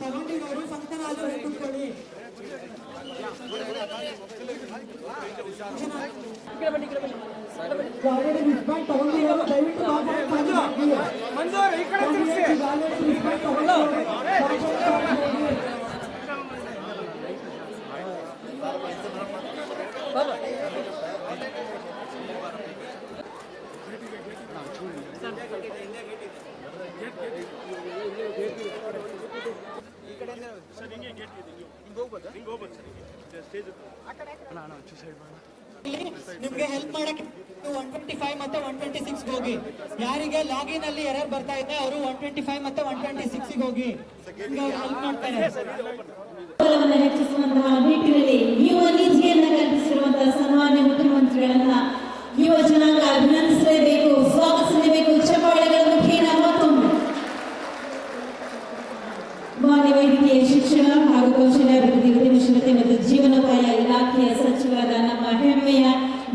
ತಗೊಂಡಿರೋರು ಸಂತನಾದ್ರು ಕೂತ್ಕೊಳ್ಳಿ already respond ತಗೊಂಡಿರೋರು ದಯವಿಟ್ಟು ಮಂಜೂರ್ ಈ ಕಡೆ ತಿರುಗಿಸಿ. ಆಲ್ರೆಡಿ ನಿಮ್ಗೆ ಹೆಲ್ಪ್ ಮಾಡಕ್ಕೆ ಒನ್ ಟ್ವೆಂಟಿ ಫೈವ್ ಮತ್ತೆ ಒನ್ ಟ್ವೆಂಟಿ ಸಿಕ್ಸ್ ಹೋಗಿ. ಯಾರಿಗೆ ಲಾಗಿನ್ ಅಲ್ಲಿ ಎರರ್ ಬರ್ತಾ ಇದೆ, ಅವರು ಒನ್ ಟ್ವೆಂಟಿ ಫೈವ್ ಮತ್ತೆ ಒನ್ ಟ್ವೆಂಟಿ ಸಿಕ್ಸ್ ಹೋಗಿ. ಹೆಲ್ಪ್ ಮಾಡ್ತಾರೆ. ಹೆಚ್ಚಿಸುವಂತಹ ನಿಟ್ಟಿನಲ್ಲಿ ಯುವ ನಿಧಿಯನ್ನು ಕಲ್ಪಿಸಿರುವಂತಹ ಸನ್ಮಾನ್ಯ ಮುಖ್ಯಮಂತ್ರಿಗಳನ್ನ ಯುವ ಜನಾಂಗ ಅಭಿನಂದಿಸಲೇಬೇಕು, ಸ್ವಾಗತಿಸಲೇಬೇಕು ಚಪ್ಪಾಳೆಗಳ ಮುಖೇನ ಮತ್ತೊಮ್ಮೆ ಮಾನ್ಯ ವೈದ್ಯಕೀಯ ಶಿಕ್ಷಣ ಹಾಗೂ ಅಭಿವೃದ್ಧಿ ಉದ್ಯಮಶೀಲತೆ ಮತ್ತು ಜೀವನೋಪಾಯ ಇಲಾಖೆಯ ಸಚಿವರಾದ ನಮ್ಮ ಹೆಮ್ಮೆಯ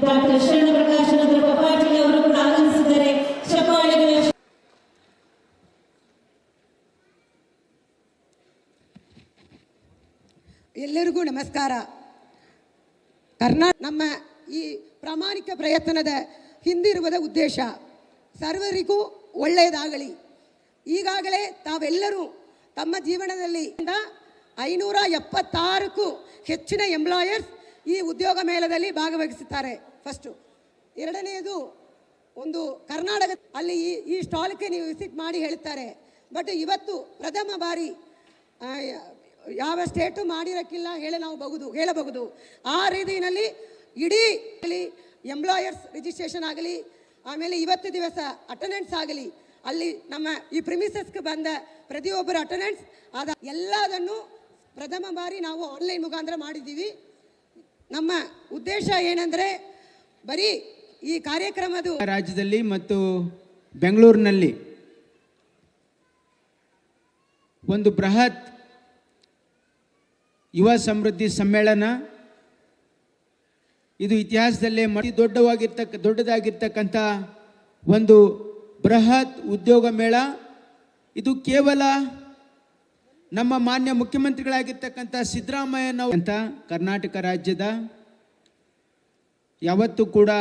ಡಾಕ್ಟರ್ ಶರಣಪ್ರಕಾಶ್ ಪ್ರಕಾಶ್ ಅವರು ಕೂಡ ಆಗಮಿಸಿದ್ದಾರೆ ಎಲ್ಲರಿಗೂ ನಮಸ್ಕಾರ. ಕರ್ನಾ ನಮ್ಮ ಈ ಪ್ರಾಮಾಣಿಕ ಪ್ರಯತ್ನದ ಹಿಂದಿರುವುದ ಉದ್ದೇಶ ಸರ್ವರಿಗೂ ಒಳ್ಳೆಯದಾಗಲಿ. ಈಗಾಗಲೇ ತಾವೆಲ್ಲರೂ ತಮ್ಮ ಜೀವನದಲ್ಲಿ ಐನೂರ ಎಪ್ಪತ್ತಾರಕ್ಕೂ ಹೆಚ್ಚಿನ ಎಂಪ್ಲಾಯರ್ಸ್ ಈ ಉದ್ಯೋಗ ಮೇಳದಲ್ಲಿ ಭಾಗವಹಿಸುತ್ತಾರೆ. ಫಸ್ಟು. ಎರಡನೆಯದು ಒಂದು ಕರ್ನಾಟಕ ಅಲ್ಲಿ ಈ ಈ ಸ್ಟಾಲ್ಗೆ ನೀವು ವಿಸಿಟ್ ಮಾಡಿ ಹೇಳ್ತಾರೆ ಬಟ್ ಇವತ್ತು ಪ್ರಥಮ ಬಾರಿ ಯಾವ ಸ್ಟೇಟು ಮಾಡಿರೋಕ್ಕಿಲ್ಲ ಹೇಳಿ ನಾವು ಬಹುದು, ಹೇಳಬಹುದು. ಆ ರೀತಿಯಲ್ಲಿ ಇಡೀ ಎಂಪ್ಲಾಯರ್ಸ್ ರಿಜಿಸ್ಟ್ರೇಷನ್ ಆಗಲಿ, ಆಮೇಲೆ ಇವತ್ತು ದಿವಸ ಅಟೆಂಡೆನ್ಸ್ ಆಗಲಿ, ಅಲ್ಲಿ ನಮ್ಮ ಈ ಪ್ರಿಮಿಸಸ್ಗೆ ಬಂದ ಪ್ರತಿಯೊಬ್ಬರ ಅಟೆಂಡೆನ್ಸ್ ಆದ ಎಲ್ಲದನ್ನು ಪ್ರಥಮ ಬಾರಿ ನಾವು ಆನ್ಲೈನ್ ಮುಖಾಂತರ ಮಾಡಿದ್ದೀವಿ. ನಮ್ಮ ಉದ್ದೇಶ ಏನಂದರೆ ಬರೀ ಈ ಕಾರ್ಯಕ್ರಮದ ರಾಜ್ಯದಲ್ಲಿ ಮತ್ತು ಬೆಂಗಳೂರಿನಲ್ಲಿ ಒಂದು ಬೃಹತ್ ಯುವ ಸಮೃದ್ಧಿ ಸಮ್ಮೇಳನ ಇದು ಇತಿಹಾಸದಲ್ಲೇ ಅತಿ ದೊಡ್ಡವಾಗಿರ್ತಕ್ಕ, ದೊಡ್ಡದಾಗಿರ್ತಕ್ಕಂಥ ಒಂದು ಬೃಹತ್ ಉದ್ಯೋಗ ಮೇಳ. ಇದು ಕೇವಲ ನಮ್ಮ ಮಾನ್ಯ ಮುಖ್ಯಮಂತ್ರಿಗಳಾಗಿರ್ತಕ್ಕಂಥ ಸಿದ್ದರಾಮಯ್ಯನವರು ಅಂತ ಕರ್ನಾಟಕ ರಾಜ್ಯದ ಯಾವತ್ತೂ ಕೂಡ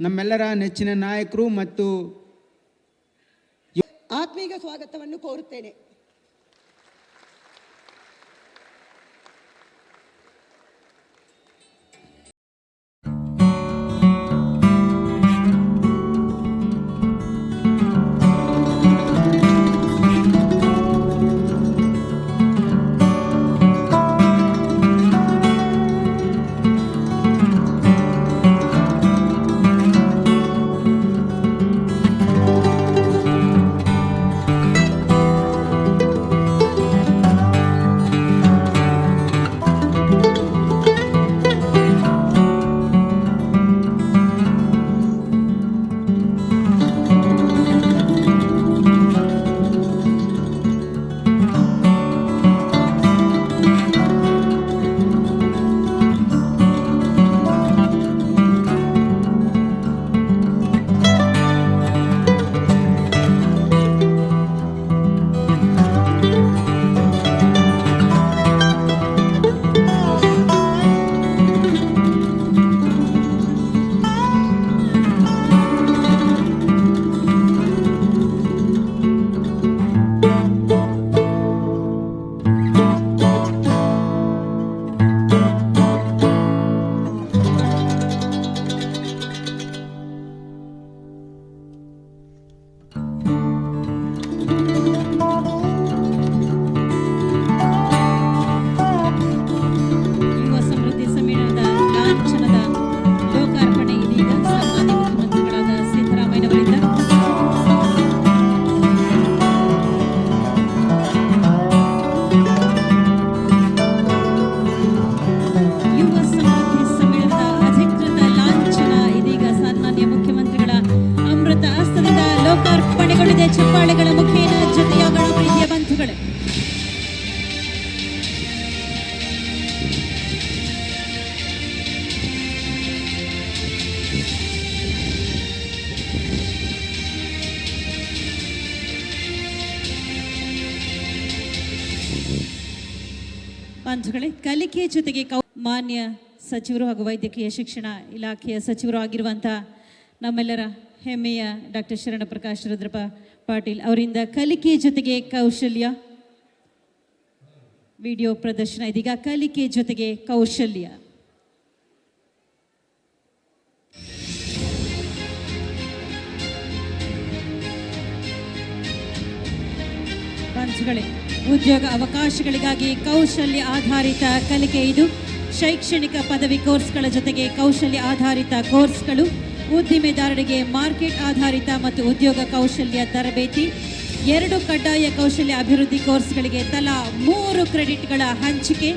ನಮ್ಮೆಲ್ಲರ ನೆಚ್ಚಿನ ನಾಯಕರು ಮತ್ತು ಆತ್ಮೀಗ ಸ್ವಾಗತವನ್ನು ಕೋರುತ್ತೇನೆ. ಬಂಧುಗಳೇ ಕಲಿಕೆ ಜೊತೆಗೆ ಕೌ ಮಾನ್ಯ ಸಚಿವರು ಹಾಗೂ ವೈದ್ಯಕೀಯ ಶಿಕ್ಷಣ ಇಲಾಖೆಯ ಸಚಿವರು ಆಗಿರುವಂಥ ನಮ್ಮೆಲ್ಲರ ಹೆಮ್ಮೆಯ ಡಾಕ್ಟರ್ ಶರಣ ಪ್ರಕಾಶ್ ರುದ್ರಪ್ಪ ಪಾಟೀಲ್ ಅವರಿಂದ ಕಲಿಕೆ ಜೊತೆಗೆ ಕೌಶಲ್ಯ ವಿಡಿಯೋ ಪ್ರದರ್ಶನ ಇದೀಗ ಕಲಿಕೆ ಜೊತೆಗೆ ಕೌಶಲ್ಯ. ಬಂಧುಗಳೇ ಉದ್ಯೋಗ ಅವಕಾಶಗಳಿಗಾಗಿ ಕೌಶಲ್ಯ ಆಧಾರಿತ ಕಲಿಕೆ ಇದು. ಶೈಕ್ಷಣಿಕ ಪದವಿ ಕೋರ್ಸ್ಗಳ ಜೊತೆಗೆ ಕೌಶಲ್ಯ ಆಧಾರಿತ ಕೋರ್ಸ್ಗಳು, ಉದ್ದಿಮೆದಾರರಿಗೆ ಮಾರ್ಕೆಟ್ ಆಧಾರಿತ ಮತ್ತು ಉದ್ಯೋಗ ಕೌಶಲ್ಯ ತರಬೇತಿ, ಎರಡು ಕಡ್ಡಾಯ ಕೌಶಲ್ಯ ಅಭಿವೃದ್ಧಿ ಕೋರ್ಸ್ಗಳಿಗೆ ತಲಾ ಮೂರು ಕ್ರೆಡಿಟ್ಗಳ ಹಂಚಿಕೆ,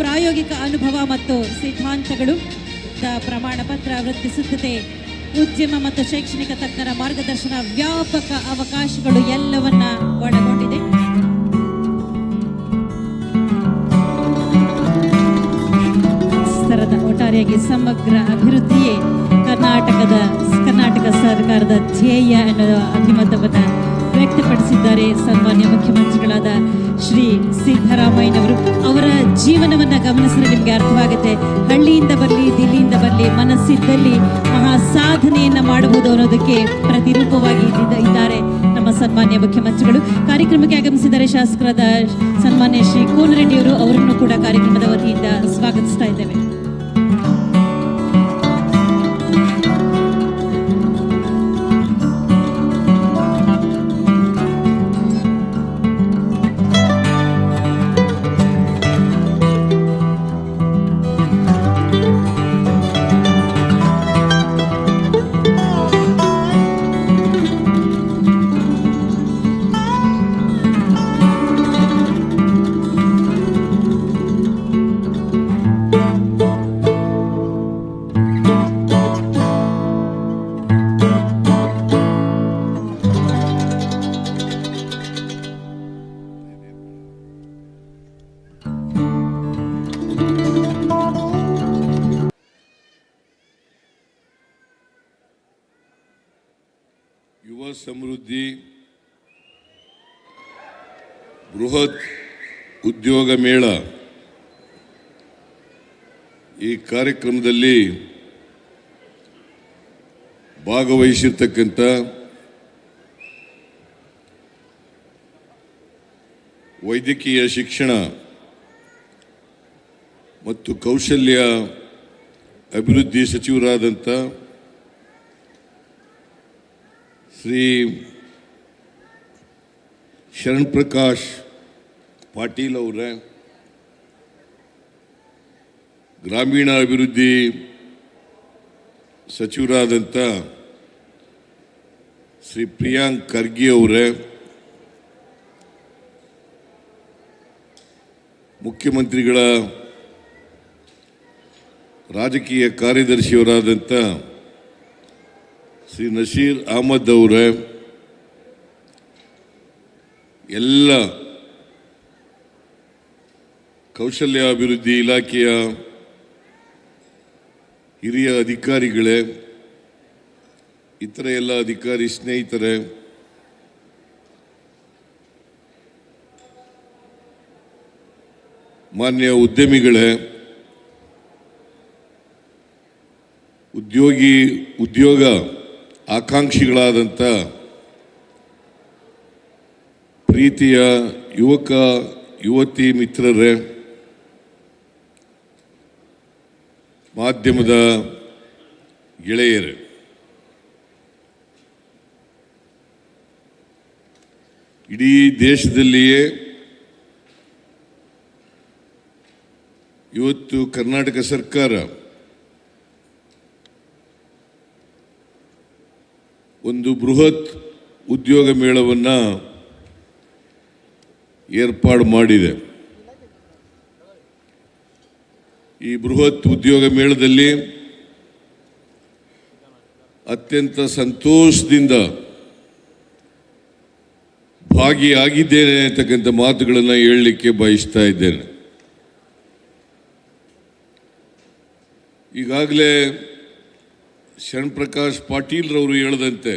ಪ್ರಾಯೋಗಿಕ ಅನುಭವ ಮತ್ತು ಸಿದ್ಧಾಂತಗಳು. ಪ್ರಮಾಣ ಪತ್ರ ಸಿದ್ಧತೆ ಉದ್ಯಮ ಮತ್ತು ಶೈಕ್ಷಣಿಕ ತಜ್ಞರ ಮಾರ್ಗದರ್ಶನ ವ್ಯಾಪಕ ಅವಕಾಶಗಳು ಎಲ್ಲವನ್ನ ಒಳಗೊಂಡಿದೆ. ಒಟ್ಟಾರೆಯಾಗಿ ಸಮಗ್ರ ಅಭಿವೃದ್ಧಿಯೇ ಕರ್ನಾಟಕದ ಕರ್ನಾಟಕ ಸರ್ಕಾರದ ಧ್ಯೇಯ ಎನ್ನುವ ಅಭಿಮತವನ್ನು ವ್ಯಕ್ತಪಡಿಸಿದ್ದಾರೆ ಸನ್ಮಾನ್ಯ ಮುಖ್ಯಮಂತ್ರಿಗಳಾದ ಶ್ರೀ ಸಿದ್ದರಾಮಯ್ಯನವರು. ಅವರ ಜೀವನವನ್ನು ಗಮನಿಸಿದ್ರೆ ನಿಮಗೆ ಅರ್ಥವಾಗುತ್ತೆ. ಹಳ್ಳಿಯಿಂದ ಬರಲಿ ದಿಲ್ಲಿಯಿಂದ ಬರಲಿ ಮನಸ್ಸಿದ್ದಲ್ಲಿ ಮಹಾ ಸಾಧನೆಯನ್ನು ಮಾಡಬಹುದು ಅನ್ನೋದಕ್ಕೆ ಪ್ರತಿರೂಪವಾಗಿ ಇದ್ದಾರೆ ನಮ್ಮ ಸನ್ಮಾನ್ಯ ಮುಖ್ಯಮಂತ್ರಿಗಳು. ಕಾರ್ಯಕ್ರಮಕ್ಕೆ ಆಗಮಿಸಿದ್ದಾರೆ ಶಾಸಕರಾದ ಸನ್ಮಾನ್ಯ ಶ್ರೀ ಕೋನರೆಡ್ಡಿಯವರು. ಅವರನ್ನು ಕೂಡ ಕಾರ್ಯಕ್ರಮದ ವತಿಯಿಂದ ಸ್ವಾಗತಿಸ್ತಾ ಇದ್ದೇವೆ. ಸಮೃದ್ಧಿ ಬೃಹತ್ ಉದ್ಯೋಗ ಮೇಳ ಈ ಕಾರ್ಯಕ್ರಮದಲ್ಲಿ ಭಾಗವಹಿಸಿರ್ತಕ್ಕಂಥ ವೈದ್ಯಕೀಯ ಶಿಕ್ಷಣ ಮತ್ತು ಕೌಶಲ್ಯ ಅಭಿವೃದ್ಧಿ ಸಚಿವರಾದಂಥ ಶ್ರೀ ಶರಣ್ ಪ್ರಕಾಶ್ ಪಾಟೀಲ್ ಅವರ ಗ್ರಾಮೀಣ ಅಭಿವೃದ್ಧಿ ಸಚಿವರಾದಂಥ ಶ್ರೀ ಪ್ರಿಯಾಂಕ್ ಖರ್ಗೆ ಅವರೇ ಮುಖ್ಯಮಂತ್ರಿಗಳ ರಾಜಕೀಯ ಕಾರ್ಯದರ್ಶಿಯವರಾದಂಥ ಶ್ರೀ ನಶೀರ್ ಅಹಮದ್ ಅವರ ಎಲ್ಲ ಕೌಶಲ್ಯ ಅಭಿವೃದ್ಧಿ ಇಲಾಖೆಯ ಹಿರಿಯ ಅಧಿಕಾರಿಗಳೇ, ಇತರ ಎಲ್ಲ ಅಧಿಕಾರಿ ಸ್ನೇಹಿತರೆ, ಮಾನ್ಯ ಉದ್ಯಮಿಗಳೇ, ಉದ್ಯೋಗಿ, ಉದ್ಯೋಗ ಆಕಾಂಕ್ಷಿಗಳಾದಂಥ ಪ್ರೀತಿಯ ಯುವಕ, ಯುವತಿ ಮಿತ್ರರೇ, ಮಾಧ್ಯಮದ ಗೆಳೆಯರೇ. ಇಡೀ ದೇಶದಲ್ಲಿಯೇ ಇವತ್ತು ಕರ್ನಾಟಕ ಸರ್ಕಾರ ಒಂದು ಬೃಹತ್ ಉದ್ಯೋಗ ಮೇಳವನ್ನು ಏರ್ಪಾಡು ಮಾಡಿದೆ. ಈ ಬೃಹತ್ ಉದ್ಯೋಗ ಮೇಳದಲ್ಲಿ ಅತ್ಯಂತ ಸಂತೋಷದಿಂದ ಭಾಗಿಯಾಗಿದ್ದೇನೆ ಅಂತಕ್ಕಂಥ ಮಾತುಗಳನ್ನು ಹೇಳಲಿಕ್ಕೆ ಬಯಸ್ತಾ ಇದ್ದೇನೆ. ಈಗಾಗಲೇ ಶರಣ್ ಪ್ರಕಾಶ್ ಪಾಟೀಲ್ರವರು ಹೇಳದಂತೆ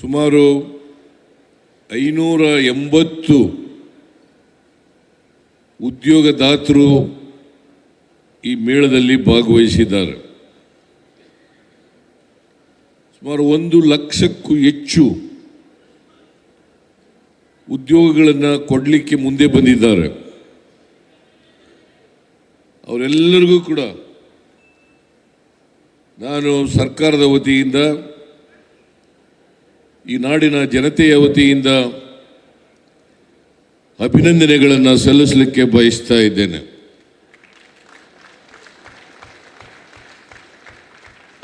ಸುಮಾರು ಐನೂರ ಎಂಬತ್ತು ಉದ್ಯೋಗದಾತರು ಈ ಮೇಳದಲ್ಲಿ ಭಾಗವಹಿಸಿದ್ದಾರೆ. ಸುಮಾರು ಒಂದು ಲಕ್ಷಕ್ಕೂ ಹೆಚ್ಚು ಉದ್ಯೋಗಗಳನ್ನು ಕೊಡಲಿಕ್ಕೆ ಮುಂದೆ ಬಂದಿದ್ದಾರೆ. ಅವರೆಲ್ಲರಿಗೂ ಕೂಡ ನಾನು ಸರ್ಕಾರದ ವತಿಯಿಂದ ಈ ನಾಡಿನ ಜನತೆಯ ವತಿಯಿಂದ ಅಭಿನಂದನೆಗಳನ್ನು ಸಲ್ಲಿಸಲಿಕ್ಕೆ ಬಯಸ್ತಾ ಇದ್ದೇನೆ.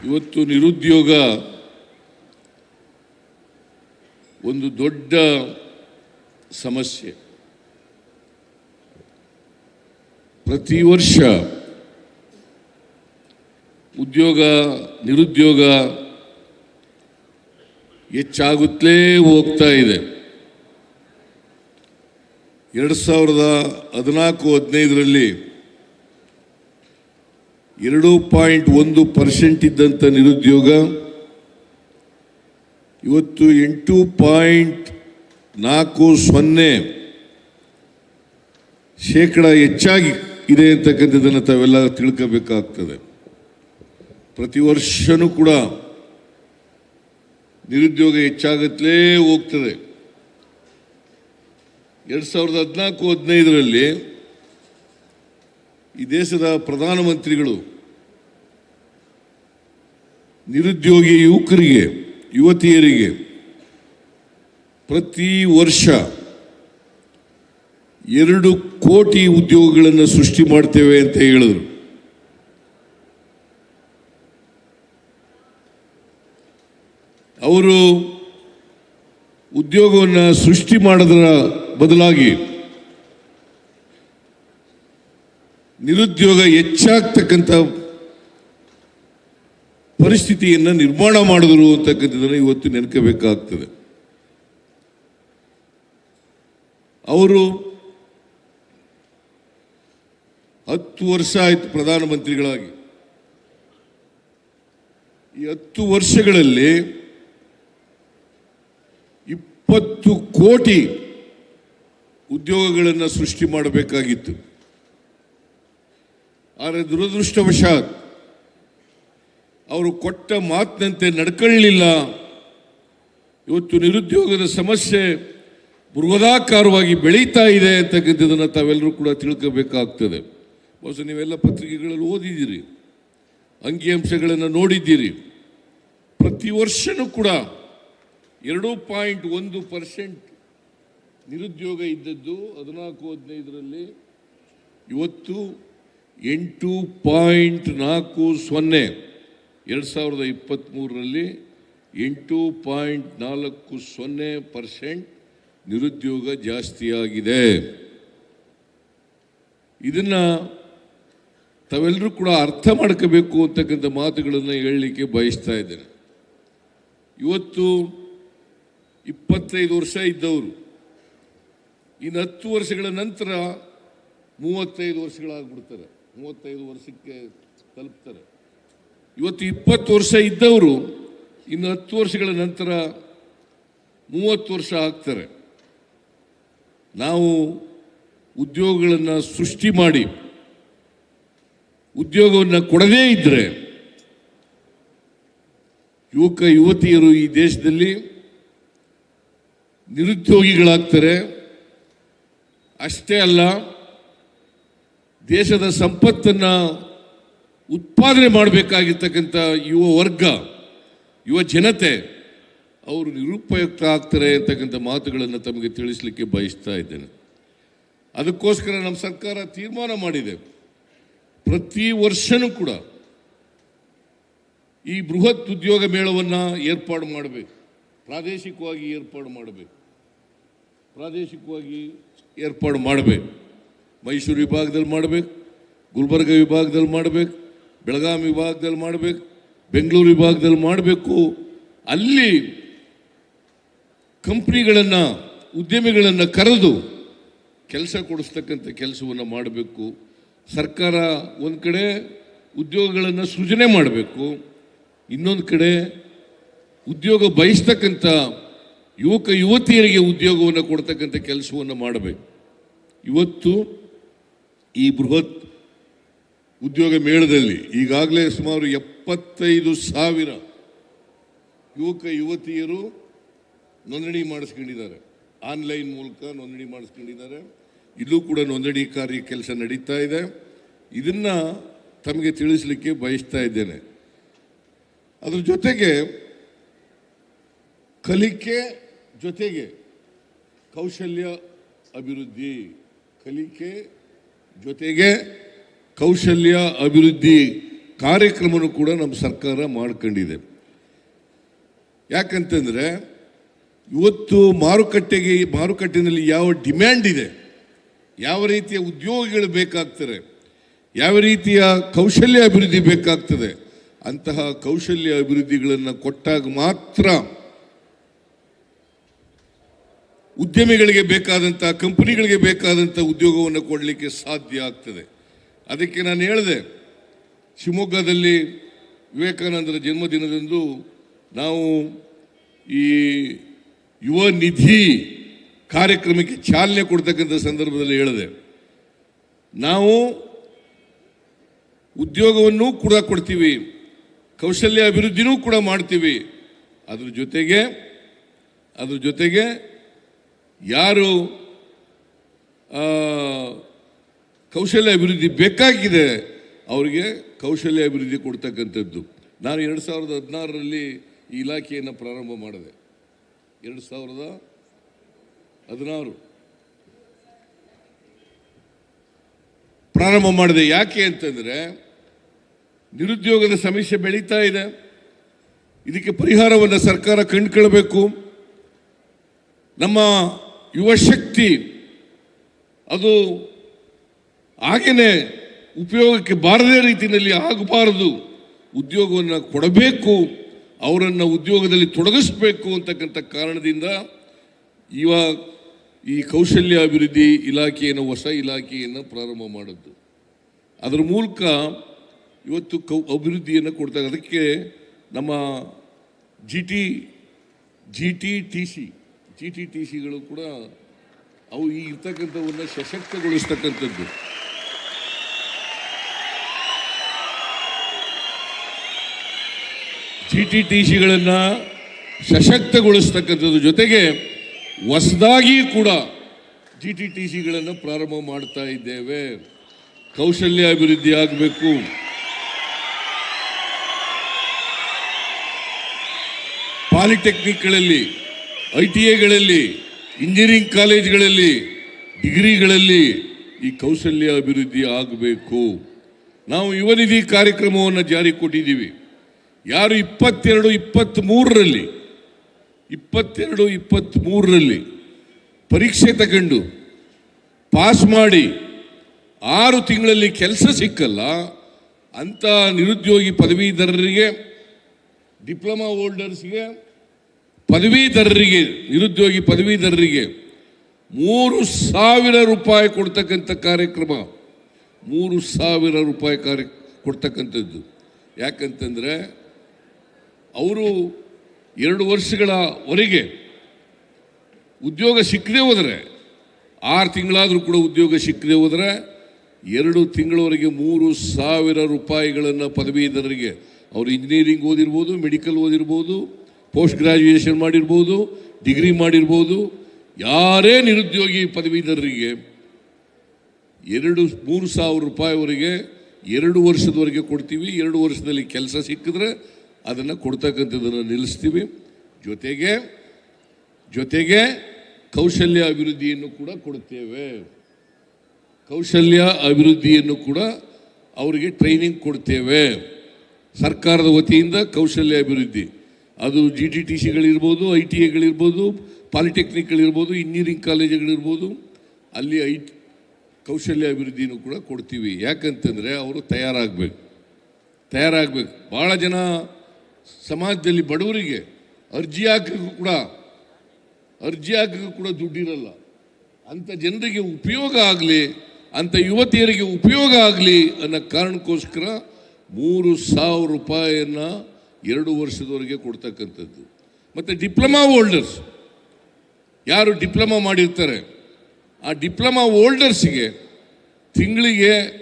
ಇವತ್ತು ನಿರುದ್ಯೋಗ ಒಂದು ದೊಡ್ಡ ಸಮಸ್ಯೆ. ಪ್ರತಿ ವರ್ಷ ಉದ್ಯೋಗ, ನಿರುದ್ಯೋಗ ಹೆಚ್ಚಾಗುತ್ತಲೇ ಹೋಗ್ತಾ ಇದೆ. ಎರಡು ಸಾವಿರದ ಹದಿನಾಲ್ಕು ಹದಿನೈದರಲ್ಲಿ ಎರಡು ಪಾಯಿಂಟ್ ಒಂದು ಪರ್ಸೆಂಟ್ ಇದ್ದಂಥ ನಿರುದ್ಯೋಗ, ಇವತ್ತು ಎಂಟು ಪಾಯಿಂಟ್ ನಾಲ್ಕು ಸೊನ್ನೆ ಶೇಕಡ ಹೆಚ್ಚಾಗಿ ಇದೆ ಅಂತಕ್ಕಂಥದ್ದನ್ನು ತಾವೆಲ್ಲ ತಿಳ್ಕೋಬೇಕಾಗ್ತದೆ. ಪ್ರತಿ ವರ್ಷವೂ ಕೂಡ ನಿರುದ್ಯೋಗ ಹೆಚ್ಚಾಗುತ್ತಲೇ ಹೋಗ್ತದೆ. ಎರಡು ಸಾವಿರದ ಹದಿನಾಲ್ಕು, ಹದಿನೈದರಲ್ಲಿ ಈ ದೇಶದ ಪ್ರಧಾನಮಂತ್ರಿಗಳು ನಿರುದ್ಯೋಗಿ ಯುವಕರಿಗೆ, ಯುವತಿಯರಿಗೆ ಪ್ರತಿ ವರ್ಷ ಎರಡು ಕೋಟಿ ಉದ್ಯೋಗಗಳನ್ನು ಸೃಷ್ಟಿ ಮಾಡ್ತೇವೆ ಅಂತ ಹೇಳಿದರು. ಅವರು ಉದ್ಯೋಗವನ್ನು ಸೃಷ್ಟಿ ಮಾಡೋದರ ಬದಲಾಗಿ ನಿರುದ್ಯೋಗ ಹೆಚ್ಚಾಗ್ತಕ್ಕಂಥ ಪರಿಸ್ಥಿತಿಯನ್ನು ನಿರ್ಮಾಣ ಮಾಡಿದ್ರು ಅಂತಕ್ಕಂಥದ್ದನ್ನು ಇವತ್ತು ನೆನಕಬೇಕಾಗ್ತದೆ. ಅವರು ಹತ್ತು ವರ್ಷ ಆಯಿತು ಪ್ರಧಾನಮಂತ್ರಿಗಳಾಗಿ. ಈ ಹತ್ತು ವರ್ಷಗಳಲ್ಲಿ ಇಪ್ಪತ್ತು ಕೋಟಿ ಉದ್ಯೋಗಗಳನ್ನು ಸೃಷ್ಟಿ ಮಾಡಬೇಕಾಗಿತ್ತು. ಆದರೆ ದುರದೃಷ್ಟವಶಾತ್ ಅವರು ಕೊಟ್ಟ ಮಾತಿನಂತೆ ನಡ್ಕೊಳ್ಳಲಿಲ್ಲ ಇವತ್ತು ನಿರುದ್ಯೋಗದ ಸಮಸ್ಯೆ ಬೃಹದಾಕಾರವಾಗಿ ಬೆಳೀತಾ ಇದೆ ಅಂತಕ್ಕಂಥದ್ದನ್ನು ತಾವೆಲ್ಲರೂ ಕೂಡ ತಿಳ್ಕೋಬೇಕಾಗ್ತದೆ. ಬಹುಶಃ ನೀವೆಲ್ಲ ಪತ್ರಿಕೆಗಳಲ್ಲಿ ಓದಿದ್ದೀರಿ. ಅಂಕಿಅಂಶಗಳನ್ನು ನೋಡಿದ್ದೀರಿ. ಪ್ರತಿ ವರ್ಷನೂ ಕೂಡ ಎರಡು ಪಾಯಿಂಟ್ ಒಂದು ಪರ್ಸೆಂಟ್ ನಿರುದ್ಯೋಗ ಇದ್ದದ್ದು ಹದಿನಾಲ್ಕು, ಹದಿನೈದರಲ್ಲಿ. ಇವತ್ತು ಎಂಟು ಪಾಯಿಂಟ್ ನಾಲ್ಕು ಸೊನ್ನೆ ಎರಡು ಸಾವಿರದ ಇಪ್ಪತ್ತ್ಮೂರರಲ್ಲಿ ಎಂಟು ಪಾಯಿಂಟ್ ನಾಲ್ಕು ಸೊನ್ನೆ ಪರ್ಸೆಂಟ್ ನಿರುದ್ಯೋಗ ಜಾಸ್ತಿಯಾಗಿದೆ. ಇದನ್ನು ತಾವೆಲ್ಲರೂ ಕೂಡ ಅರ್ಥ ಮಾಡ್ಕೋಬೇಕು ಅಂತಕ್ಕಂಥ ಮಾತುಗಳನ್ನು ಹೇಳಲಿಕ್ಕೆ ಬಯಸ್ತಾ ಇದ್ದೇನೆ. ಇವತ್ತು ಇಪ್ಪತ್ತೈದು ವರ್ಷ ಇದ್ದವರು. ಇನ್ನು ಹತ್ತು ವರ್ಷಗಳ ನಂತರ ಮೂವತ್ತೈದು ವರ್ಷಗಳಾಗ್ಬಿಡ್ತಾರೆ. ಮೂವತ್ತೈದು ವರ್ಷಕ್ಕೆ ತಲುಪ್ತಾರೆ. ಇವತ್ತು ಇಪ್ಪತ್ತು ವರ್ಷ ಇದ್ದವರು, ಇನ್ನು ಹತ್ತು ವರ್ಷಗಳ ನಂತರ ಮೂವತ್ತು ವರ್ಷ ಆಗ್ತಾರೆ. ನಾವು ಉದ್ಯೋಗಗಳನ್ನು ಸೃಷ್ಟಿ ಮಾಡಿ, ಉದ್ಯೋಗವನ್ನು ಕೊಡದೇ ಇದ್ದರೆ ಯುವಕ, ಯುವತಿಯರು ಈ ದೇಶದಲ್ಲಿ ನಿರುದ್ಯೋಗಿಗಳಾಗ್ತಾರೆ. ಅಷ್ಟೇ ಅಲ್ಲ, ದೇಶದ ಸಂಪತ್ತನ್ನು ಉತ್ಪಾದನೆ ಮಾಡಬೇಕಾಗಿರ್ತಕ್ಕಂಥ ಯುವ ವರ್ಗ, ಯುವ ಜನತೆ, ಅವರು ನಿರುಪಯುಕ್ತ ಆಗ್ತಾರೆ ಅಂತಕ್ಕಂಥ ಮಾತುಗಳನ್ನು ತಮಗೆ ತಿಳಿಸಲಿಕ್ಕೆ ಬಯಸ್ತಾ ಇದ್ದೇನೆ. ಅದಕ್ಕೋಸ್ಕರ ನಮ್ಮ ಸರ್ಕಾರ ತೀರ್ಮಾನ ಮಾಡಿದೆ. ಪ್ರತಿ ವರ್ಷನೂ ಕೂಡ ಈ ಬೃಹತ್ ಉದ್ಯೋಗ ಮೇಳವನ್ನು ಏರ್ಪಾಡು ಮಾಡಬೇಕು. ಪ್ರಾದೇಶಿಕವಾಗಿ ಏರ್ಪಾಡು ಮಾಡಬೇಕು. ಪ್ರಾದೇಶಿಕವಾಗಿ ಏರ್ಪಾಡು ಮಾಡಬೇಕು. ಮೈಸೂರು ವಿಭಾಗದಲ್ಲಿ ಮಾಡಬೇಕು, ಗುಲ್ಬರ್ಗ ವಿಭಾಗದಲ್ಲಿ ಮಾಡಬೇಕು, ಬೆಳಗಾವಿ ವಿಭಾಗದಲ್ಲಿ ಮಾಡಬೇಕು, ಬೆಂಗಳೂರು ವಿಭಾಗದಲ್ಲಿ ಮಾಡಬೇಕು. ಅಲ್ಲಿ ಕಂಪ್ನಿಗಳನ್ನು, ಉದ್ಯಮಿಗಳನ್ನು ಕರೆದು ಕೆಲಸ ಕೊಡಿಸ್ತಕ್ಕಂಥ ಕೆಲಸವನ್ನು ಮಾಡಬೇಕು. ಸರ್ಕಾರ ಒಂದು ಕಡೆ ಉದ್ಯೋಗಗಳನ್ನು ಸೃಜನೆ ಮಾಡಬೇಕು. ಇನ್ನೊಂದು ಕಡೆ ಉದ್ಯೋಗ ಬಯಸ್ತಕ್ಕಂಥ ಯುವಕ ಯುವತಿಯರಿಗೆ ಉದ್ಯೋಗವನ್ನು ಕೊಡ್ತಕ್ಕಂಥ ಕೆಲಸವನ್ನು ಮಾಡಬೇಕು. ಇವತ್ತು ಈ ಬೃಹತ್ ಉದ್ಯೋಗ ಮೇಳದಲ್ಲಿ ಈಗಾಗಲೇ ಸುಮಾರು ಎಪ್ಪತ್ತೈದು ಸಾವಿರ ಯುವಕ ಯುವತಿಯರು ನೋಂದಣಿ ಮಾಡಿಸ್ಕೊಂಡಿದ್ದಾರೆ. ಆನ್ಲೈನ್ ಮೂಲಕ ನೋಂದಣಿ ಮಾಡಿಸ್ಕೊಂಡಿದ್ದಾರೆ. ಇಲ್ಲೂ ಕೂಡ ನೋಂದಣಿ ಕಾರ್ಯ ಕೆಲಸ ನಡೀತಾ ಇದೆ. ಇದನ್ನ ತಮಗೆ ತಿಳಿಸಲಿಕ್ಕೆ ಬಯಸ್ತಾ ಇದ್ದೇನೆ. ಅದ್ರ ಜೊತೆಗೆ ಕಲಿಕೆ ಜೊತೆಗೆ ಕೌಶಲ್ಯ ಅಭಿವೃದ್ಧಿ ಕಲಿಕೆ, ಜೊತೆಗೆ ಕೌಶಲ್ಯ ಅಭಿವೃದ್ಧಿ ಕಾರ್ಯಕ್ರಮನೂ ಕೂಡ ನಮ್ಮ ಸರ್ಕಾರ ಮಾಡ್ಕೊಂಡಿದೆ. ಯಾಕಂತಂದರೆ ಇವತ್ತು ಮಾರುಕಟ್ಟೆಗೆ ಮಾರುಕಟ್ಟೆಯಲ್ಲಿ ಯಾವ ಡಿಮ್ಯಾಂಡ್ ಇದೆ, ಯಾವ ರೀತಿಯ ಉದ್ಯೋಗಿಗಳು ಬೇಕಾಗ್ತಾರೆ, ಯಾವ ರೀತಿಯ ಕೌಶಲ್ಯ ಅಭಿವೃದ್ಧಿ ಬೇಕಾಗ್ತದೆ, ಅಂತಹ ಕೌಶಲ್ಯ ಅಭಿವೃದ್ಧಿಗಳನ್ನು ಕೊಟ್ಟಾಗ ಮಾತ್ರ ಉದ್ಯಮಿಗಳಿಗೆ ಬೇಕಾದಂಥ ಕಂಪನಿಗಳಿಗೆ ಬೇಕಾದಂಥ ಉದ್ಯೋಗವನ್ನು ಕೊಡಲಿಕ್ಕೆ ಸಾಧ್ಯ ಆಗ್ತದೆ. ಅದಕ್ಕೆ ನಾನು ಹೇಳಿದೆ, ಶಿವಮೊಗ್ಗದಲ್ಲಿ ವಿವೇಕಾನಂದರ ಜನ್ಮದಿನದಂದು ನಾವು ಈ ಯುವ ನಿಧಿ ಕಾರ್ಯಕ್ರಮಕ್ಕೆ ಚಾಲನೆ ಕೊಡ್ತಕ್ಕಂಥ ಸಂದರ್ಭದಲ್ಲಿ ಹೇಳಿದೆ, ನಾವು ಉದ್ಯೋಗವನ್ನು ಕೂಡ ಕೊಡ್ತೀವಿ ಕೌಶಲ್ಯ ಅಭಿವೃದ್ಧಿನೂ ಕೂಡ ಮಾಡ್ತೀವಿ. ಅದ್ರ ಜೊತೆಗೆ ಅದ್ರ ಜೊತೆಗೆ ಯಾರು ಕೌಶಲ್ಯ ಅಭಿವೃದ್ಧಿ ಬೇಕಾಗಿದೆ, ಅವರಿಗೆ ಕೌಶಲ್ಯ ಅಭಿವೃದ್ಧಿ ಕೊಡ್ತಕ್ಕಂಥದ್ದು. ನಾನು ಎರಡು ಸಾವಿರದ ಹದಿನಾರರಲ್ಲಿ ಈ ಇಲಾಖೆಯನ್ನು ಪ್ರಾರಂಭ ಮಾಡಿದೆ. ಎರಡು ಸಾವಿರದ ಹದಿನಾರು. ಪ್ರಾರಂಭ ಮಾಡಿದೆ. ಯಾಕೆ ಅಂತಂದರೆ, ನಿರುದ್ಯೋಗದ ಸಮಸ್ಯೆ ಬೆಳೀತಾ ಇದೆ. ಇದಕ್ಕೆ ಪರಿಹಾರವನ್ನು ಸರ್ಕಾರ ಕಂಡುಕೊಳ್ಬೇಕು ನಮ್ಮ ಯುವ ಶಕ್ತಿ. ಅದು ಹಾಗೆಯೇ ಉಪಯೋಗಕ್ಕೆ ಬಾರದೇ ರೀತಿಯಲ್ಲಿ ಆಗಬಾರದು. ಉದ್ಯೋಗವನ್ನು ಕೊಡಬೇಕು, ಅವರನ್ನು ಉದ್ಯೋಗದಲ್ಲಿ ತೊಡಗಿಸಬೇಕು ಅಂತಕ್ಕಂಥ ಕಾರಣದಿಂದ ಇವಾಗ ಈ ಕೌಶಲ್ಯ ಅಭಿವೃದ್ಧಿ ಇಲಾಖೆಯನ್ನು, ಹೊಸ ಇಲಾಖೆಯನ್ನು ಪ್ರಾರಂಭ ಮಾಡಿದ್ದು ಅದರ ಮೂಲಕ ಇವತ್ತು ಕೌ, ಅಭಿವೃದ್ಧಿಯನ್ನು ಕೊಡ್ತಾರೆ ಅದಕ್ಕೆ ನಮ್ಮ G T G T T C G T T ಸಿಗಳು ಕೂಡ ಅವು ಈ ಇರ್ತಕ್ಕಂಥವನ್ನ ಸಶಕ್ತಗೊಳಿಸ್ತಕ್ಕಂಥದ್ದು. ಜಿ ಟಿ ಟಿ ಸಿಗಳನ್ನು ಸಶಕ್ತಗೊಳಿಸ್ತಕ್ಕಂಥದ್ದು ಜೊತೆಗೆ ಹೊಸದಾಗಿ ಕೂಡ ಜಿ ಟಿ ಟಿ ಸಿಗಳನ್ನು ಪ್ರಾರಂಭ ಮಾಡ್ತಾ ಇದ್ದೇವೆ. ಕೌಶಲ್ಯ ಅಭಿವೃದ್ಧಿ ಆಗಬೇಕು. ಪಾಲಿಟೆಕ್ನಿಕ್ಗಳಲ್ಲಿ ಐ ಟಿ ಐಗಳಲ್ಲಿ, ಇಂಜಿನಿಯರಿಂಗ್ ಕಾಲೇಜ್ಗಳಲ್ಲಿ, ಡಿಗ್ರಿಗಳಲ್ಲಿ ಈ ಕೌಶಲ್ಯ ಅಭಿವೃದ್ಧಿ ಆಗಬೇಕು. ನಾವು ಯುವನಿಧಿ ಕಾರ್ಯಕ್ರಮವನ್ನು ಜಾರಿ ಕೊಟ್ಟಿದ್ದೀವಿ. ಯಾರು ಇಪ್ಪತ್ತೆರಡು ಇಪ್ಪತ್ತ್ ಮೂರರಲ್ಲಿ ಇಪ್ಪತ್ತೆರಡು ಇಪ್ಪತ್ತ್ ಮೂರರಲ್ಲಿ ಪರೀಕ್ಷೆ ತಗೊಂಡು ಪಾಸ್ ಮಾಡಿ ಆರು ತಿಂಗಳಲ್ಲಿ ಕೆಲಸ ಸಿಕ್ಕಲ್ಲ, ಅಂಥ ನಿರುದ್ಯೋಗಿ ಪದವೀಧರರಿಗೆ, ಡಿಪ್ಲೊಮಾ ಹೋಲ್ಡರ್ಸ್ಗೆ ಪದವೀಧರರಿಗೆ, ನಿರುದ್ಯೋಗಿ ಪದವೀಧರರಿಗೆ ಮೂರು ಸಾವಿರ ರೂಪಾಯಿ ಕೊಡ್ತಕ್ಕಂಥ ಕಾರ್ಯಕ್ರಮ, ಮೂರು ಸಾವಿರ ರೂಪಾಯಿ ಕಾರ್ಯ, ಕೊಡ್ತಕ್ಕಂಥದ್ದು. ಯಾಕಂತಂದರೆ, ಅವರು ಎರಡು ವರ್ಷಗಳವರೆಗೆ ಉದ್ಯೋಗ ಸಿಕ್ಕದೆ ಹೋದರೆ, ಆರು ತಿಂಗಳಾದರೂ ಕೂಡ ಉದ್ಯೋಗ ಸಿಕ್ಕದೆ ಹೋದರೆ, ಎರಡು ತಿಂಗಳವರೆಗೆ ಮೂರು ಸಾವಿರ ರೂಪಾಯಿಗಳನ್ನು ಪದವೀಧರರಿಗೆ, ಅವರು ಇಂಜಿನಿಯರಿಂಗ್ ಓದಿರ್ಬೋದು ಮೆಡಿಕಲ್ ಓದಿರ್ಬೋದು ಪೋಸ್ಟ್ ಗ್ರ್ಯಾಜುಯೇಷನ್ ಮಾಡಿರ್ಬೋದು, ಡಿಗ್ರಿ ಮಾಡಿರ್ಬೋದು, ಯಾರೇ ನಿರುದ್ಯೋಗಿ ಪದವೀಧರರಿಗೆ ಎರಡು, ಮೂರು ಸಾವಿರ ರೂಪಾಯಿವರೆಗೆ ಎರಡು ವರ್ಷದವರೆಗೆ ಕೊಡ್ತೀವಿ. ಎರಡು ವರ್ಷದಲ್ಲಿ ಕೆಲಸ ಸಿಕ್ಕಿದ್ರೆ ಅದನ್ನು ಕೊಡ್ತಕ್ಕಂಥದ್ದನ್ನು ನಿಲ್ಲಿಸ್ತೀವಿ. ಜೊತೆಗೆ ಜೊತೆಗೆ ಕೌಶಲ್ಯ ಅಭಿವೃದ್ಧಿಯನ್ನು ಕೂಡ ಕೊಡ್ತೇವೆ. ಕೌಶಲ್ಯ ಅಭಿವೃದ್ಧಿಯನ್ನು ಕೂಡ ಅವರಿಗೆ ಟ್ರೈನಿಂಗ್ ಕೊಡ್ತೇವೆ. ಸರ್ಕಾರದ ವತಿಯಿಂದ ಕೌಶಲ್ಯ ಅಭಿವೃದ್ಧಿ. ಅದು ಜಿ ಟಿ ಟಿ ಸಿಗಳಿರ್ಬೋದು ಐ ಟಿ ಎಗಳಿರ್ಬೋದು ಪಾಲಿಟೆಕ್ನಿಕ್ಗಳಿರ್ಬೋದು ಇಂಜಿನಿಯರಿಂಗ್ ಕಾಲೇಜುಗಳಿರ್ಬೋದು ಅಲ್ಲಿ ಐ ಕೌಶಲ್ಯ ಅಭಿವೃದ್ಧಿನೂ ಕೂಡ ಕೊಡ್ತೀವಿ. ಯಾಕಂತಂದರೆ ಅವರು ತಯಾರಾಗಬೇಕು. ತಯಾರಾಗಬೇಕು. ಭಾಳ ಜನ ಸಮಾಜದಲ್ಲಿ ಬಡವರಿಗೆ ಅರ್ಜಿ ಹಾಕಕ್ಕೂ ಕೂಡ, ಅರ್ಜಿ ಹಾಕಕ್ಕೂ ಕೂಡ ದುಡ್ಡಿರಲ್ಲ. ಅಂಥ ಜನರಿಗೆ ಉಪಯೋಗ ಆಗಲಿ ಅಂಥ ಯುವತಿಯರಿಗೆ ಉಪಯೋಗ ಆಗಲಿ ಅನ್ನೋ ಕಾರಣಕ್ಕೋಸ್ಕರ ಮೂರು ಸಾವಿರ ರೂಪಾಯಿಯನ್ನು ಎರಡು ವರ್ಷದವರೆಗೆ ಕೊಡ್ತಕ್ಕಂಥದ್ದು. ಮತ್ತು ಡಿಪ್ಲೊಮಾ ಹೋಲ್ಡರ್ಸ್. ಯಾರು ಡಿಪ್ಲೊಮಾ ಮಾಡಿರ್ತಾರೆ? ಆ ಡಿಪ್ಲೊಮಾ ಓಲ್ಡರ್ಸಿಗೆ ತಿಂಗಳಿಗೆ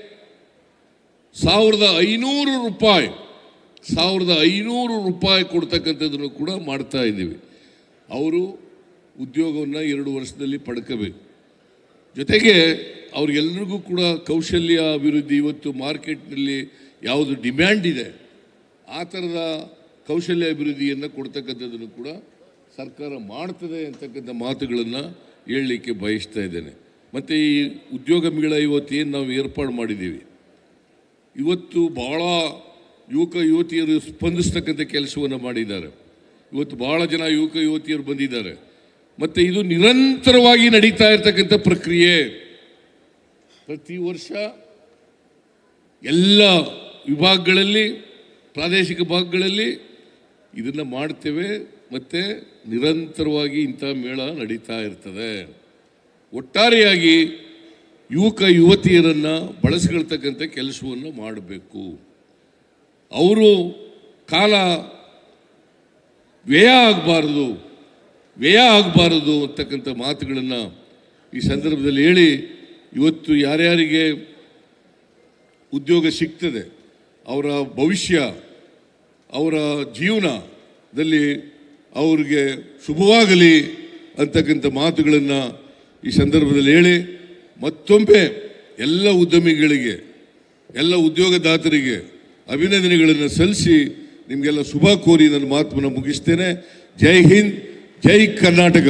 ಸಾವಿರದ ಐನೂರು ರೂಪಾಯಿ, ಸಾವಿರದ ಐನೂರು ರೂಪಾಯಿ ಕೊಡ್ತಕ್ಕಂಥದ್ದನ್ನು ಕೂಡ ಮಾಡ್ತಾ ಇದ್ದೀವಿ. ಅವರು ಉದ್ಯೋಗವನ್ನು ಎರಡು ವರ್ಷದಲ್ಲಿ ಪಡ್ಕೋಬೇಕು. ಜೊತೆಗೆ ಅವ್ರಿಗೆಲ್ರಿಗೂ ಕೂಡ ಕೌಶಲ್ಯ ಅಭಿವೃದ್ಧಿ, ಇವತ್ತು ಮಾರ್ಕೆಟ್ನಲ್ಲಿ ಯಾವುದು ಡಿಮ್ಯಾಂಡ್ ಇದೆ. ಆ ಥರದ ಕೌಶಲ್ಯ ಅಭಿವೃದ್ಧಿಯನ್ನು ಕೊಡ್ತಕ್ಕಂಥದ್ದನ್ನು ಕೂಡ ಸರ್ಕಾರ ಮಾಡ್ತದೆ ಅಂತಕ್ಕಂಥ ಮಾತುಗಳನ್ನು ಹೇಳಲಿಕ್ಕೆ ಬಯಸ್ತಾ ಇದ್ದೇನೆ. ಮತ್ತು ಈ ಉದ್ಯೋಗ ಮೇಳ ಇವತ್ತು ಏನು ನಾವು ಏರ್ಪಾಡು ಮಾಡಿದ್ದೀವಿ? ಇವತ್ತು ಭಾಳ ಯುವಕ ಯುವತಿಯರು ಸ್ಪಂದಿಸ್ತಕ್ಕಂಥ ಕೆಲಸವನ್ನು ಮಾಡಿದ್ದಾರೆ. ಇವತ್ತು ಭಾಳ ಜನ ಯುವಕ ಯುವತಿಯರು ಬಂದಿದ್ದಾರೆ. ಮತ್ತು ಇದು ನಿರಂತರವಾಗಿ ನಡೀತಾ ಇರತಕ್ಕಂಥ ಪ್ರಕ್ರಿಯೆ. ಪ್ರತಿ ವರ್ಷ ಎಲ್ಲ ವಿಭಾಗಗಳಲ್ಲಿ ಪ್ರಾದೇಶಿಕ ಭಾಗಗಳಲ್ಲಿ ಇದನ್ನು ಮಾಡ್ತೇವೆ, ಮತ್ತು ನಿರಂತರವಾಗಿ ಇಂಥ ಮೇಳ ನಡೀತಾ ಇರ್ತದೆ. ಒಟ್ಟಾರೆಯಾಗಿ ಯುವಕ, ಯುವತಿಯರನ್ನು ಬಳಸ್ಕೊಳ್ತಕ್ಕಂಥ ಕೆಲಸವನ್ನು ಮಾಡಬೇಕು. ಅವರು ಕಾಲ ವ್ಯಯ ಆಗಬಾರ್ದು, ವ್ಯಯ ಆಗಬಾರದು ಅಂತಕ್ಕಂಥ ಮಾತುಗಳನ್ನು ಈ ಸಂದರ್ಭದಲ್ಲಿ ಹೇಳಿ, ಇವತ್ತು ಯಾರ್ಯಾರಿಗೆ ಉದ್ಯೋಗ ಸಿಗ್ತದೆ, ಅವರ ಭವಿಷ್ಯ ಅವರ ಜೀವನದಲ್ಲಿ ಅವ್ರಿಗೆ ಶುಭವಾಗಲಿ ಅಂತಕ್ಕಂಥ ಮಾತುಗಳನ್ನು ಈ ಸಂದರ್ಭದಲ್ಲಿ ಹೇಳಿ, ಮತ್ತೊಮ್ಮೆ ಎಲ್ಲ ಉದ್ಯಮಿಗಳಿಗೆ, ಎಲ್ಲ ಉದ್ಯೋಗದಾತರಿಗೆ ಅಭಿನಂದನೆಗಳನ್ನು ಸಲ್ಲಿಸಿ ನಿಮಗೆಲ್ಲ ಶುಭ ಕೋರಿ ನನ್ನ ಮಾತನ್ನು ಮುಗಿಸ್ತೇನೆ. ಜೈ ಹಿಂದ್, ಜೈ ಕರ್ನಾಟಕ.